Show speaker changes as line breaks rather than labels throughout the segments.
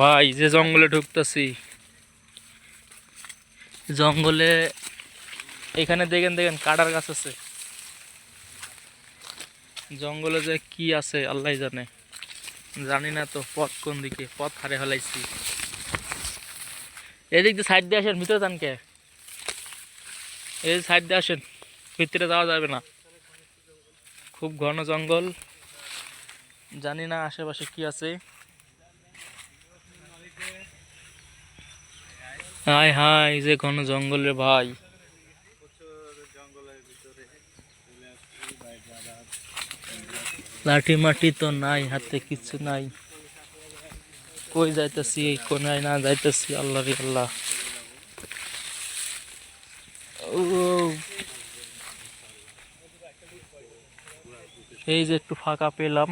ভাই, যে জঙ্গলে ঢুকতেছি। জঙ্গলে, এখানে দেখেন দেখেন কাটার গাছ আছে। জঙ্গলে যে কি আছে, আল্লাহ জানে। জানি না তো পথ কোন দিকে, পথ হারে হলাইছি। এদিক দিয়ে সাইড দিয়ে আসেন, ভিতরে যান কে? এই সাইড দিয়ে আসেন, ভিতরে যাওয়া যাবে না। খুব ঘন জঙ্গল। জানি না আশেপাশে কি আছে। হাই হাই, যে ঘন জঙ্গলের ভাই। লাঠি মাটি তো নাই, হাতে কিছু নাই। কই যাইতেছি কোনায় না যাইতেছি, আল্লাহ রে আল্লাহ। এই যে একটু ফাঁকা পেলাম।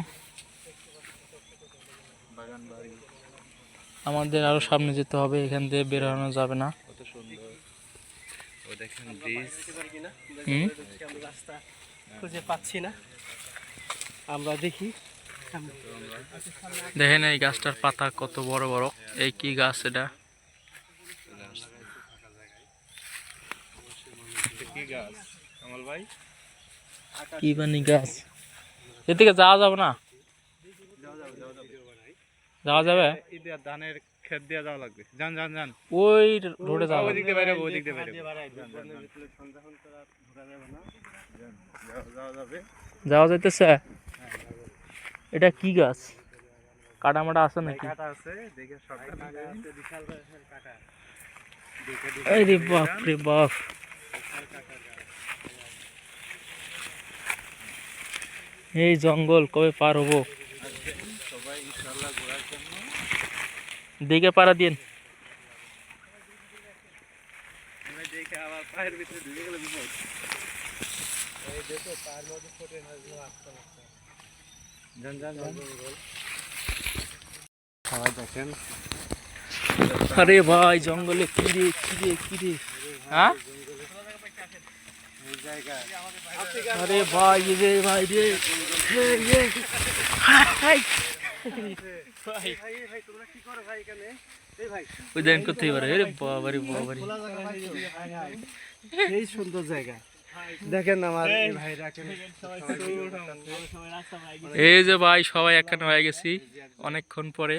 আমাদের আরও সামনে যেতে হবে এখান দিয়ে বেরোনো যাবে না।
কত সুন্দর। ও দেখেন ব্রিজ।
হুম?
আমরা রাস্তা খুঁজে পাচ্ছি না। আমরা দেখি।
দেখেন এই গাছটার পাতা কত বড় বড়। এই কি গাছ এটা?
কি গাছ?
কি বানি গাছ? এদিকে যাওয়া যাবে না? যাওয়া যাবে?
ধানের ক্ষেত দিয়ে যাওয়া লাগবে। যান যান যান।
ওই রোডে যাওয়া
ওই দিক দিয়ে বাইরে ওই দিক দিয়ে বাইরে যাওয়া
যাইতেছে? এটা কি গাছ? আছে নাকি?
কাটা আছে দেখে সরকার বিশাল কাটা।
এই রে বাপ রে বাপ। এই জঙ্গল কবে পার হব?
যান সবাই দেখেন।
আরে ভাই জঙ্গলে কিরে কিরে কিরে হ্যাঁ?
এই জায়গায়।
আরে ভাই রে ভাই রে। হে, হে। হাই। ভাই,
ভাই তোমরা কি করো ভাই এখানে এই
ওই পারে রে বাবারি বাবারি
এই সুন্দর জায়গা। দেখেন আমার এই ভাই রাখেন।
এই যে ভাই সবাই একখানে হয়ে গেছি অনেকক্ষণ পরে।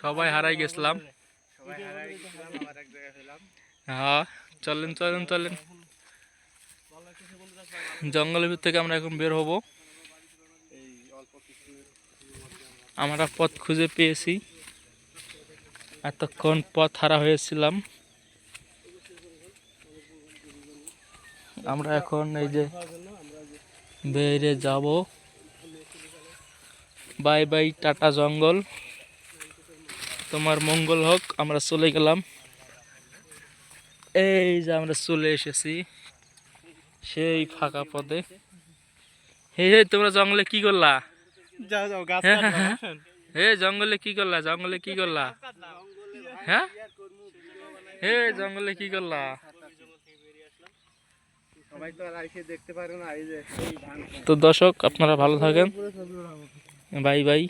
সবাই হারাই গেছিলাম।
সবাই হারাই গেছিলাম আবার এক জায়গায় হলাম
হ্যাঁ চলেন চলেন চলেন। জঙ্গলের ভিতর থেকে আমরা এখন বের হব। আমরা পথ খুঁজে পেয়েছি। এতক্ষণ পথ হারা হয়েছিলাম। আমরা এখন এই যে বেরে যাব। বাই বাই, টাটা জঙ্গল। তোমার মঙ্গল হোক, আমরা চলে গেলাম। এই যে আমরা চলে এসেছি সেই ফাঁকা পদে হে হে, তোমরা জঙ্গলে কি করলা?
যাও যাও গাছ
হ্যাঁ, হ্যাঁ, হ্যাঁ। হে জঙ্গলে কি করলা জঙ্গলে কি করলা? হ্যাঁ? হে জঙ্গলে কি করলা? তো দর্শক আপনারা ভালো থাকেন। Bye bye.